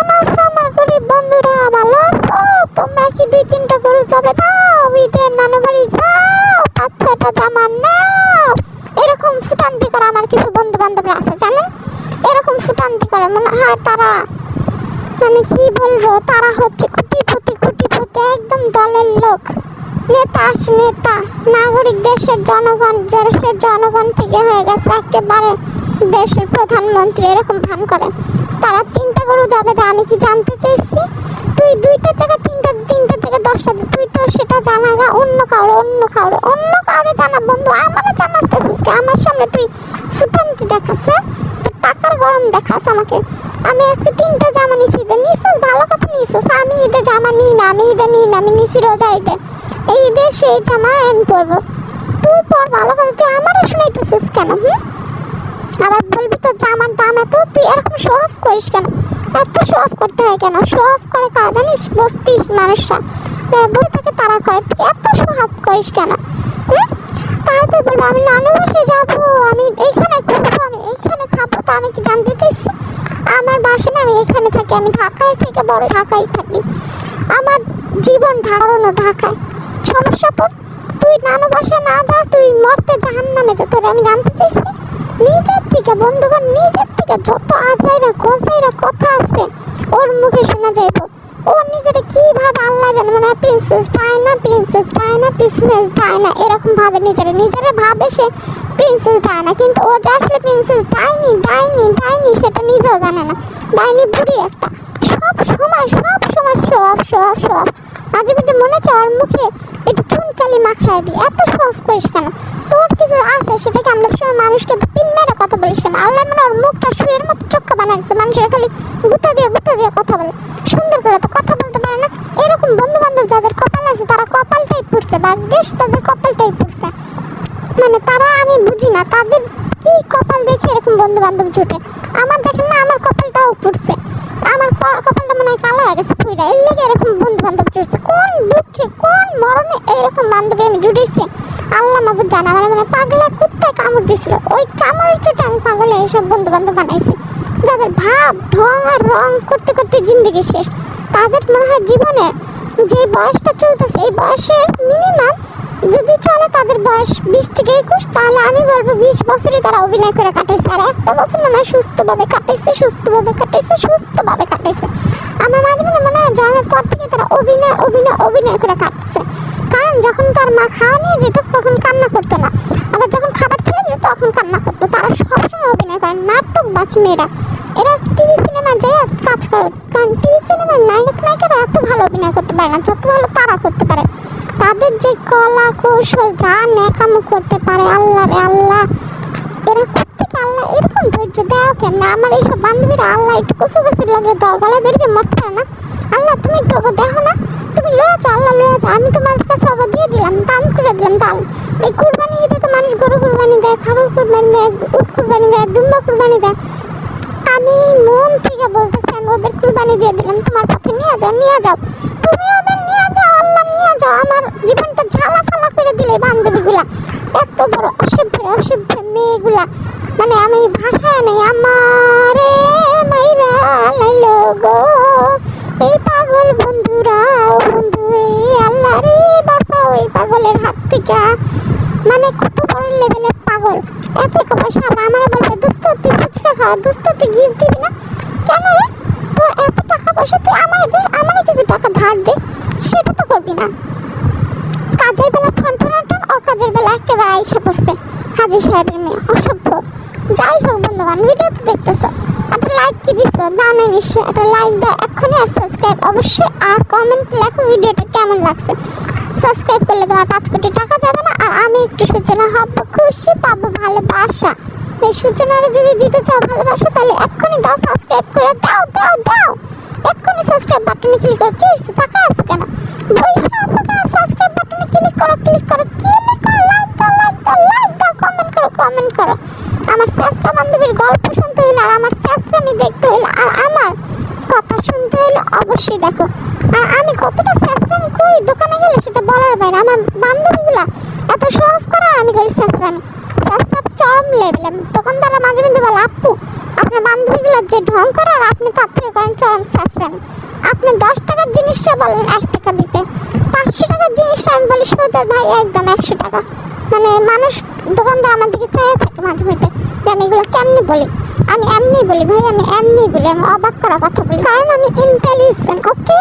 কেমন করে আমার কিছু বন্ধু আছে এরকম ফুটান্তি করে মনে হয় তারা মানে কি বলব? তারা হচ্ছে কুটিপতি কুটিপতি একদম দলের লোক। নেতা নেতা। নাগরিক দেশের জনগণ দেশের জনগণ থেকে হয়ে গেছে একেবারে দেশের প্রধানমন্ত্রী, এরকম ভান করে। তারা তিনটা যাবে তা আমি কি জানতে চাইছি? তুই দুইটা জায়গায় তিনটা তিনটা জায়গায় দশটা, তুই তো সেটা জানাগা অন্য কাউরে অন্য কাউরে অন্য কাউরে জানা বন্ধু, আমারও জানাতেছিস আমার সামনে তুই ফুটান্তি দেখাচ্ছে তোর টাকার গরম দেখাস আমাকে। আমি আজকে তিনটা জামা নিছি, ঈদে নিছিস, ভালো কথা নিছিস, আমি ঈদে জামা নিই না, আমি ঈদে নিই না, আমি নিছি রোজা ঈদে। এই ঈদে সেই জামা আমি পরবো। তুই পর, ভালো কথা, তুই আমারও শুনাইতেছিস কেন, হুম? আবার বলবি তো জামার দাম এত, তুই এরকম শো অফ করিস কেন? এত শো অফ করতে হয় কেন? শো অফ করে কারা জানিস? বস্তি মানুষরা। যারা বই থাকে তারা করে। এত শো অফ করিস কেন? তারপর বলব, আমি আমি আমি খাব। আমি কি জানতে চাইছি? আমার না, আমি এখানে থাকি। আমি ঢাকায় থেকে বড় ঢাকায় থাকি। আমার জীবন ঢাকানো ঢাকায়। সমস্যা তোর? তুই নানু বাসায় না যা, তুই মরতে জাহান নামে যা। তোর আমি জানতে চাইছি, নিজের থেকে, বন্ধুগণ, নিজের থেকে যত আজাইরা গোজাইরা কথা আছে ওর মুখে শোনা যাইব ও নিজেটা কীভাবে আল্লাহ জানে? মানে princess Diana princess Diana princess Diana এরকম ভাবে নিজেরা নিজেরা ভাবে সে প্রিন্সেস ডায়না কিন্তু ও যে আসলে প্রিন্সেস ডাইনি ডাইনি ডাইনি সেটা নিজেও জানে না। ডাইনি বুড়ি একটা। সব সময় সব সময়, সব সব সব মাঝে মাঝে মনে হচ্ছে ওর মুখে একটু চুনকালি মাখায় দিই। এত সব করিস কেন? তোর কিছু আছে সেটাকে আমরা সময় মানুষকে পিন মেরে কথা বলিস কেন? আল্লাহ মানে ওর মুখটা শুয়ের মতো চক্কা বানাইছে। মানুষের খালি গুতা দিয়ে গুতা দিয়ে কথা বলে। সুন্দর করে তো কথা বলতে পারে না। এরকম বন্ধু বান্ধব যাদের কপাল আছে, তারা কপালটাই পড়ছে ভাগ্যেশ তাদের কপালটাই পড়ছে। মানে তারা আমি বুঝি না, তাদের কি কপাল দেখে এরকম বন্ধু বান্ধব জুটে? আমার দেখেন না, আমার কপালটাও পড়ছে। আমার কপালটা মনে হয় কালো হয়ে গেছে ফুইরা এর লেগে এরকম বন্ধু বান্ধব জুটছে। কোন দুঃখে, কোন মরণে এইরকম বান্ধবী আমি জুটেছি? আল্লাহ মাবুদ জানা মানে মানে পাগলা কুত্তায় কামড় দিছিল ওই কামড়ের চোটে আমি পাগলে এইসব বন্ধু বান্ধব বানাইছি, যাদের ভাব, ঢং আর রং করতে করতে জিন্দগি শেষ। তাদের মনে হয় জীবনের যে বয়সটা চলতেছে, এই বয়সের মিনিমাম যদি চলে তাদের বয়স বিশ থেকে একুশ, তাহলে আমি বলব বিশ বছরই তারা অভিনয় করে কাটাইছে। আর একটা বছর মনে হয় সুস্থভাবে কাটাইছে সুস্থভাবে কাটাইছে সুস্থভাবে কাটাইছে। আমার মাঝে মাঝে মনে হয় জন্মের পর থেকে তারা অভিনয় অভিনয় অভিনয় করে কাটছে। কারণ যখন তার মা খাওয়া নিয়ে যেত, তখন কান্না করতো না। আবার যখন খাবার খেয়ে যেত তখন কান্না করতো। তারা সবসময় অভিনয় করে। নাটক বাজ মেয়েরা। এরা টিভি সিনেমা যায় কাজ করে কারণ টিভি সিনেমার নায়ক নায়িকারা এত ভালো অভিনয় করতে পারে না, যত ভালো তারা করতে পারে। তাদের যে কলা কৌশল, যা নেকামো করতে পারে, আল্লাহ রে আল্লাহ। এরা প্রত্যেক আল্লাহ? এরকম ধৈর্য দেওয়া কেমন? আমার এইসব বান্ধবীরা আল্লাহ একটু কুসু কুসুর লগে গলা ধরে দিয়ে মরতে পারে না। আল্লাহ, তুমি একটু দেখো না? তুমি লয়ে যাও, আল্লাহ লয়ে যাও। আমি তোমার কাছে ওকে দিয়ে দিলাম, দান করে দিলাম জাল এই কুরবানি ঈদে তো মানুষ গরু কুরবানি দেয়, ছাগল কুরবানি দেয়, উট কুরবানি দেয়, দুম্বা কুরবানি দেয়। আমি মন থেকে বলতেছি, আমি ওদের কুরবানি দিয়ে দিলাম, তোমার পথে নিয়ে যাও নিয়ে যাও। যাও, আমার জীবনটা ঝালা ফালা করে দিলে বান্ধবীগুলা। এত বড় অসভ্য অসভ্য মেয়েগুলা। মানে আমি ভাষায় নেই, আমারে মাইরা লাইলো এই পাগল বন্ধুরা, ও বন্ধুরে আল্লাহ রে বাঁচাও এই পাগলের হাত থেকে। মানে কত বড় লেভেলের পাগল। এত পয়সা আমার বলবে, দোস্ত, তুই ফুচকা খাওয়া দোস্ত, তুই গিফট দিবি না? কেন রে? পয়সা তুই দে আমার কিছু টাকা ধার দে, সেটা তো করবি না। কাজের বেলা ঠন ঠন ঠন অকাজের বেলা একেবারে আইসা পড়ছে। হাজির সাহেবের মেয়ে, অসভ্য। যাই হোক বন্ধুবান ভিডিও তো দেখতেছো। একটা লাইক কি দিছো? না নিশ্চয় একটা লাইক দাও এক্ষুনি আর সাবস্ক্রাইব অবশ্যই, আর কমেন্ট লেখো ভিডিওটা কেমন লাগছে। সাবস্ক্রাইব করলে তোমার পাঁচ কোটি টাকা যাবে না, আর আমি একটু সূচনা হব, খুশি পাবো ভালোবাসা। এই সূচনাটা যদি দিতে চাও ভালোবাসা, তাহলে এক্ষুনি দাও সাবস্ক্রাইব করে দাও দাও দাও। এক্ষুনি সাবস্ক্রাইব বাটনে ক্লিক করো। কি হয়েছে? টাকা আছে কেন? পয়সা আছে কেন? সাবস্ক্রাইব বাটনে ক্লিক করো ক্লিক করো। ক্লিক করো লাইক দাও লাইক দাও লাইক দাও কমেন্ট করো কমেন্ট করো। আমার শেষরা বান্ধবীর গল্প শুনতে হইলে আর আমার শেষরামি দেখতে হইলে আর আমার কথা শুনতে হইলে অবশ্যই দেখো। আর আমি কতটা শেষরামি করি? দোকানে গেলে সেটা বলার বাইরে। আমার বান্ধবীগুলা এত শো অফ করে আমি করি শেষরামি শেষরা চরম লেভেলে দোকানদাররা মাঝে মধ্যে বলে, আপু টাকার যে ঢং করার, আপনি তাপ্রে করেন চরম সাশ্রেন আপনি দশ টাকার জিনিসটা বলেন, এক টাকা দিতে। পাঁচশো টাকার জিনিসটা আমি বলি, সোজা ভাই, একদম একশো টাকা। মানে মানুষ, দোকানদার আমার দিকে চাইয়ে থাকে মাঝে মধ্যে যে আমি এগুলো কেমনি বলি? আমি এমনি বলি ভাই, আমি এমনি বলি, আমি অবাক করা কথা বলি। কারণ আমি ইন্টেলিজেন্ট ওকে